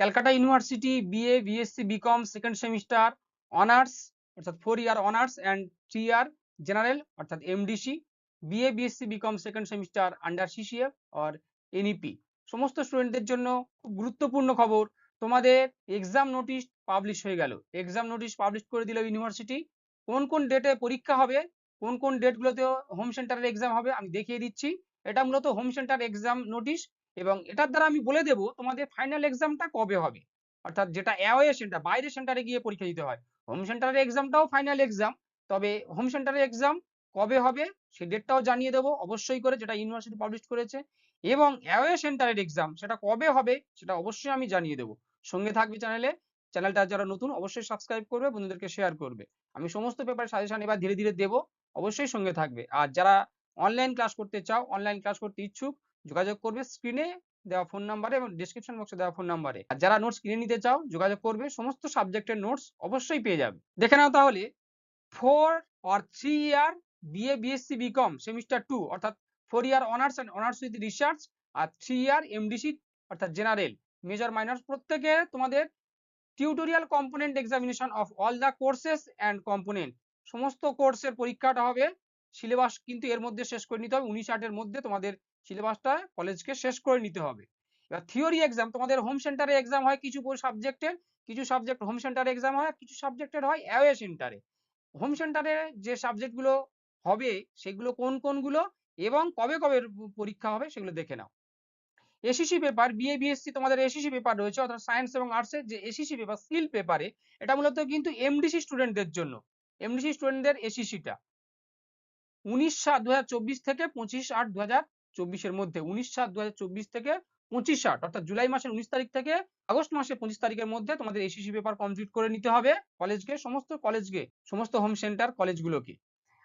Calcutta university BA BSc BCom second semester honours অর্থাৎ four year honours and three year general অর্থাৎ MDC BA BSc BCom second semester under CCF or NEP সমস্ত স্টুডেন্টদের জন্য খুব গুরুত্বপূর্ণ খবর। তোমাদের এক্সাম নোটিশ পাবলিশ হয়ে গেল। এক্সাম নোটিশ পাবলিশ করে দিল ইউনিভার্সিটি। কোন কোন ডেটে পরীক্ষা হবে, কোন কোন ডেটগুলোতে হোম সেন্টারের এক্সাম হবে, আমি দেখিয়ে দিচ্ছি। এটা মূলত হোম সেন্টার এক্সাম নোটিশ এবং এটার দ্বারা আমি বলে দেব তোমাদের ফাইনাল এক্সামটা কবে হবে? অর্থাৎ যেটা অ্যাওয়ে সেন্টার বাইরে সেন্টারে গিয়ে পরীক্ষা দিতে হয়। হোম সেন্টারের এক্সামটাও ফাইনাল এক্সাম তবে হোম সেন্টারের এক্সাম কবে হবে সেই ডেটটাও জানিয়ে দেবো, অবশ্যই করে যেটা ইউনিভার্সিটি পাবলিশ করেছে, এবং অ্যাওয়ে সেন্টারের এক্সাম সেটা কবে হবে সেটা অবশ্যই আমি জানিয়ে দেবো। সঙ্গে থাকবে চ্যানেলে চ্যানেলটা যারা নতুন অবশ্যই সাবস্ক্রাইব করবে, বন্ধুদেরকে শেয়ার করবে। আমি সমস্ত পেপার সাজেশন এবার ধীরে ধীরে দেবো, অবশ্যই সঙ্গে থাকবে। আর যারা অনলাইন ক্লাস করতে চাও অনলাইন ক্লাস করতে ইচ্ছুক যোগাযোগ করবে স্ক্রিনে দেওয়া ফোন নাম্বারে এবং ডিসক্রিপশন বক্সে দেওয়া ফোন নাম্বারে আর যারা নোটস কিনে নিতে চাও, যোগাযোগ করবে, সমস্ত সাবজেক্টের নোটস অবশ্যই পেয়ে যাবে। দেখে নাও তাহলে four or three year BA BSc BCom semester two অর্থাৎ four year honours and honours with research R three year MDC অর্থাৎ জেনারেল মেজর মাইনর প্রত্যেকে তোমাদের tutorial component examination of all the courses and component সমস্ত কোর্সের পরীক্ষাটা হবে syllabus কিন্তু এর মধ্যে শেষ করে নিতে হবে, উনিশ আটের মধ্যে তোমাদের সিলেবাসটা কলেজকে শেষ করে নিতে হবে। এবার থিওরি এক্সাম তোমাদের হোম সেন্টারে এক্সাম হয় কিছু সাবজেক্টের কিছু সাবজেক্ট হোম সেন্টারে এক্সাম হয়, কিছু সাবজেক্টের হয় অ্যাওয়ে সেন্টারে হোম সেন্টারে যে সাবজেক্টগুলো হবে, সেগুলো কোন কোনগুলো এবং কবে কবে পরীক্ষা হবে সেগুলো দেখে নাও। এসিসি পেপার বিএ বিএসসি তোমাদের এসিসি পেপার রয়েছে, অর্থাৎ সায়েন্স এবং আর্টসের যে এসিসি পেপার স্কিল পেপারে এটা মূলত কিন্তু এমডিসি স্টুডেন্টদের জন্য। এমডিসি স্টুডেন্টদের এসিসিটা উনিশ সাত দু থেকে পঁচিশ আট দু চব্বিশের মধ্যে, উনিশ সাত দু থেকে পঁচিশ আট, অর্থাৎ জুলাই মাসের উনিশ তারিখ থেকে আগস্ট মাসের পঁচিশ তারিখের মধ্যে তোমাদের এসিসি পেপার কমপ্লিট করে নিতে হবে। কলেজকে, সমস্ত কলেজকে, সমস্ত হোম সেন্টার কলেজগুলোকে।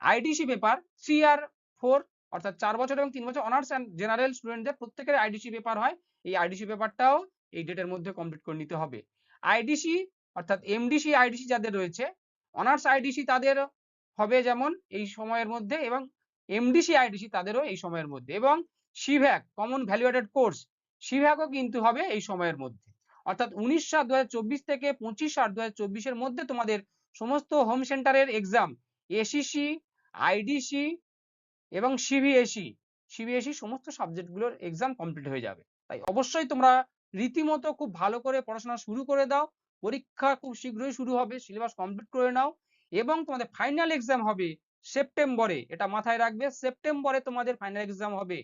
আইডিসি পেপার থ্রি আর ফোর অর্থাৎ চার বছর এবং তিন বছর অনার্স অ্যান্ড জেনারেল স্টুডেন্টদের প্রত্যেকের আইডিসি পেপার হয়। এই আইডিসি পেপারটাও এই ডেটের মধ্যে কমপ্লিট করে নিতে হবে। আইডিসি অর্থাৎ এমডিসি আইডিসি যাদের রয়েছে অনার্স আইডিসি তাদের হবে যেমন এই সময়ের মধ্যে এবং এমডিসি আইডিসি তাদেরও এই সময়ের মধ্যে এবং সিভ্যাক কমন ভ্যালুয়েটেড কোর্স সিভ্যাকও কিন্তু হবে এই সময়ের মধ্যে। অর্থাৎ উনিশ সাত দু থেকে পঁচিশ সাত দু চব্বিশের মধ্যে তোমাদের সমস্ত হোম সেন্টারের এক্সাম এসিসি আইডিসি এবং সিবিএসই সিবিএসই সমস্ত সাবজেক্টগুলোর এক্সাম কমপ্লিট হয়ে যাবে। তাই অবশ্যই তোমরা রীতিমতো খুব ভালো করে পড়াশোনা শুরু করে দাও, পরীক্ষা খুব শীঘ্রই শুরু হবে সিলেবাস কমপ্লিট করে নাও এবং তোমাদের ফাইনাল এক্সাম হবে সেপ্টেম্বরে, এটা মাথায় রাখবে, সেপ্টেম্বরে তোমাদের ফাইনাল এক্সাম হবে।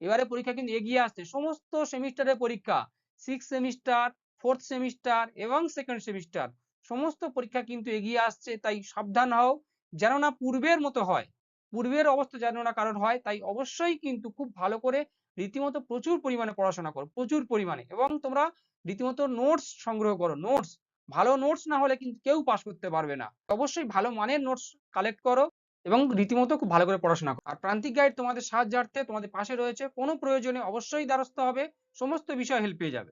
এবারে পরীক্ষা কিন্তু এগিয়ে আসছে, সমস্ত সেমিস্টারের পরীক্ষা সিক্স সেমিস্টার ফোর্থ সেমিস্টার এবং সেকেন্ড সেমিস্টার সমস্ত পরীক্ষা কিন্তু এগিয়ে আসছে, তাই সাবধান হও, যেন না পূর্বের মতো হয়, পূর্বের অবস্থা যেন না কারণ হয়, তাই অবশ্যই কিন্তু খুব ভালো করে রীতিমতো প্রচুর পরিমাণে পড়াশোনা করো, প্রচুর পরিমাণে, এবং তোমরা রীতিমতো নোটস সংগ্রহ করো নোটস ভালো নোটস না হলে কিন্তু কেউ পাস করতে পারবে না, অবশ্যই ভালো মানের নোটস কালেক্ট করো এবং রীতিমতো খুব ভালো করে পড়াশোনা করো। আর প্রান্তিক গাইড তোমাদের সাহায্যার্থে তোমাদের পাশে রয়েছে। কোনো প্রয়োজনে অবশ্যই দ্বারস্থ হবে। সমস্ত বিষয় হেল্প পেয়ে যাবে।